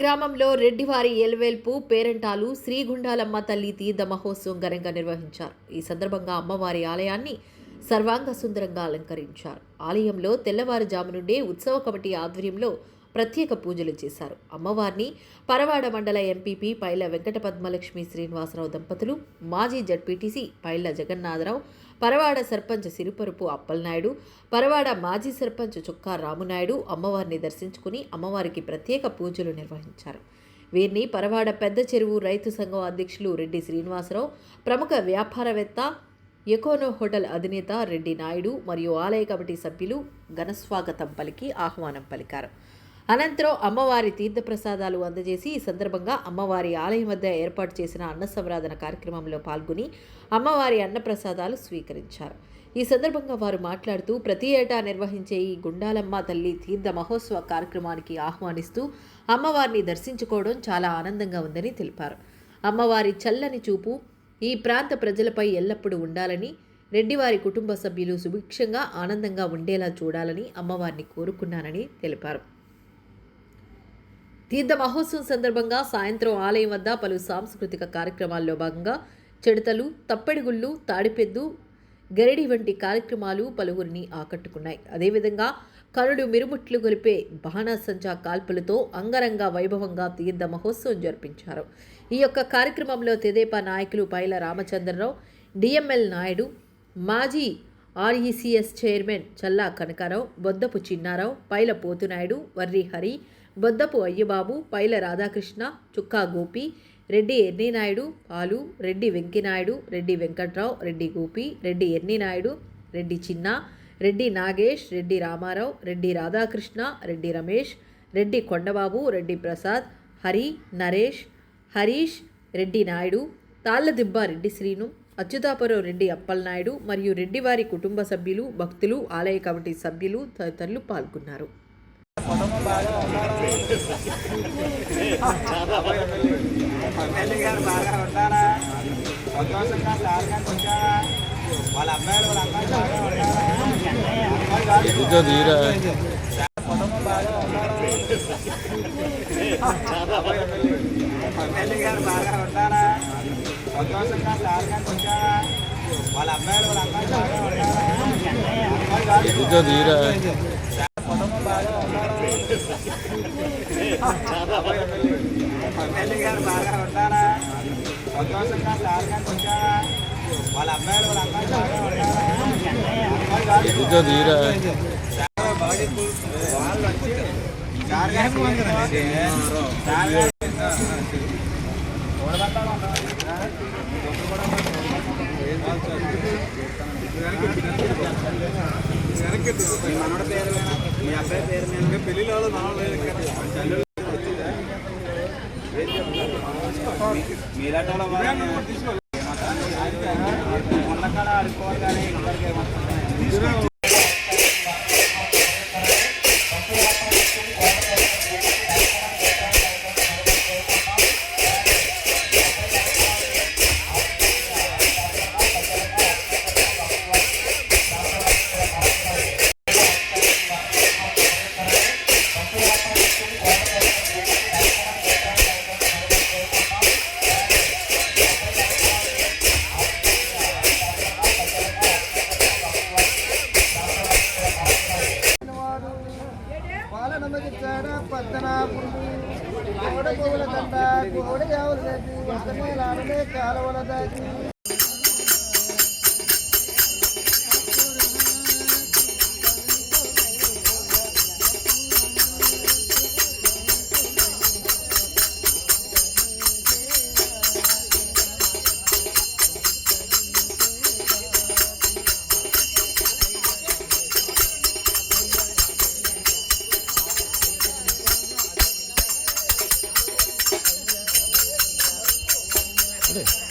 గ్రామంలో రెడ్డివారి ఎల్వేల్పు పేరంటాలు శ్రీగుండాలమ్మ తల్లి తీర్థ మహోత్సవం ఘనంగా నిర్వహించారు. ఈ సందర్భంగా అమ్మవారి ఆలయాన్ని సర్వాంగ సుందరంగా అలంకరించారు. ఆలయంలో తెల్లవారుజాము నుండే ఉత్సవ కమిటీ ఆధ్వర్యంలో ప్రత్యేక పూజలు చేశారు. అమ్మవారిని పరవాడ మండల ఎంపీపీ పైల వెంకట పద్మలక్ష్మి శ్రీనివాసరావు దంపతులు మాజీ జడ్పీటీసీ పైల జగన్నాథరావు పరవాడ సర్పంచ్ సిరిపరుపు అప్పలనాయుడు పరవాడ మాజీ సర్పంచ్ చుక్కా రామునాయుడు అమ్మవారిని దర్శించుకుని అమ్మవారికి ప్రత్యేక పూజలు నిర్వహించారు. వీరిని పరవాడ పెద్ద చెరువు రైతు సంఘం అధ్యక్షులు రెడ్డి శ్రీనివాసరావు ప్రముఖ వ్యాపారవేత్త ఎకోనో హోటల్ అధినేత రెడ్డి నాయుడు మరియు ఆలయ కమిటీ సభ్యులు ఘనస్వాగతం పలికి ఆహ్వానం పలికారు. అనంతరం అమ్మవారి తీర్థప్రసాదాలు అందజేసి ఈ సందర్భంగా అమ్మవారి ఆలయం వద్ద ఏర్పాటు చేసిన అన్న సంరాధన కార్యక్రమంలో పాల్గొని అమ్మవారి అన్నప్రసాదాలు స్వీకరించారు. ఈ సందర్భంగా వారు మాట్లాడుతూ ప్రతి ఏటా నిర్వహించే ఈ గుండాలమ్మ తల్లి తీర్థ మహోత్సవ కార్యక్రమానికి ఆహ్వానిస్తూ అమ్మవారిని దర్శించుకోవడం చాలా ఆనందంగా ఉందని తెలిపారు. అమ్మవారి చల్లని చూపు ఈ ప్రాంత ప్రజలపై ఎల్లప్పుడూ ఉండాలని రెడ్డివారి కుటుంబ సభ్యులు సుభిక్షంగా ఆనందంగా ఉండేలా చూడాలని అమ్మవారిని కోరుకున్నానని తెలిపారు. తీర్థ మహోత్సవం సందర్భంగా సాయంత్రం ఆలయం వద్ద పలు సాంస్కృతిక కార్యక్రమాల్లో భాగంగా చెడతలు తప్పెడుగుళ్ళు తాడిపెద్దు గరిడి వంటి కార్యక్రమాలు పలువురిని ఆకట్టుకున్నాయి. అదేవిధంగా కరుడు మిరుముట్లు గొలిపే బాణాసంచా కాల్పులతో అంగరంగ వైభవంగా తీర్థ మహోత్సవం జరిపించారు. ఈ యొక్క కార్యక్రమంలో తెదేపా నాయకులు Paila Ramachandrarao D M L Naidu మాజీ ఆర్ఈసీఎస్ చైర్మన్ చల్లా కనకారావు బొద్దపు చిన్నారావు పైల పోతునాయుడు వర్రి హరి బొద్దపు అయ్యబాబు పైల రాధాకృష్ణ చుక్కా గోపి రెడ్డి ఎన్నినాయుడు పాలు రెడ్డి వెంకినాయుడు రెడ్డి వెంకట్రావు రెడ్డి గోపి రెడ్డి ఎన్నినాయుడు రెడ్డి చిన్న రెడ్డి నాగేష్ రెడ్డి రామారావు రెడ్డి రాధాకృష్ణ రెడ్డి రమేష్ రెడ్డి కొండబాబు రెడ్డి ప్రసాద్ హరి నరేష్ హరీష్ రెడ్డి నాయుడు తాళ్ళదిబ్బ రెడ్డి శ్రీను అచ్యుతాపురం రెడ్డి అప్పలనాయుడు మరియు రెడ్డివారి కుటుంబ సభ్యులు భక్తులు ఆలయ కమిటీ సభ్యులు తదితరులు పాల్గొన్నారు. ఎమ్మెల్యే గారు బాగా వాళ్ళ అబ్బాయిలు వాళ్ళ అమ్మాయిలు తీరా. ఎమ్మెల్యే గారు బాగా ఉంటారా సంతోషంగా సార్గా వచ్చారా వాళ్ళ అమ్మాయిలు వాళ్ళ అమ్మాయిలు బాగా వాళ్ళు వచ్చి పేరు మీద, మీ అబ్బాయి పెళ్ళిలో దండ కోడ యావలు దాటి వస్తమేలాడలే కాలవల దాటి রে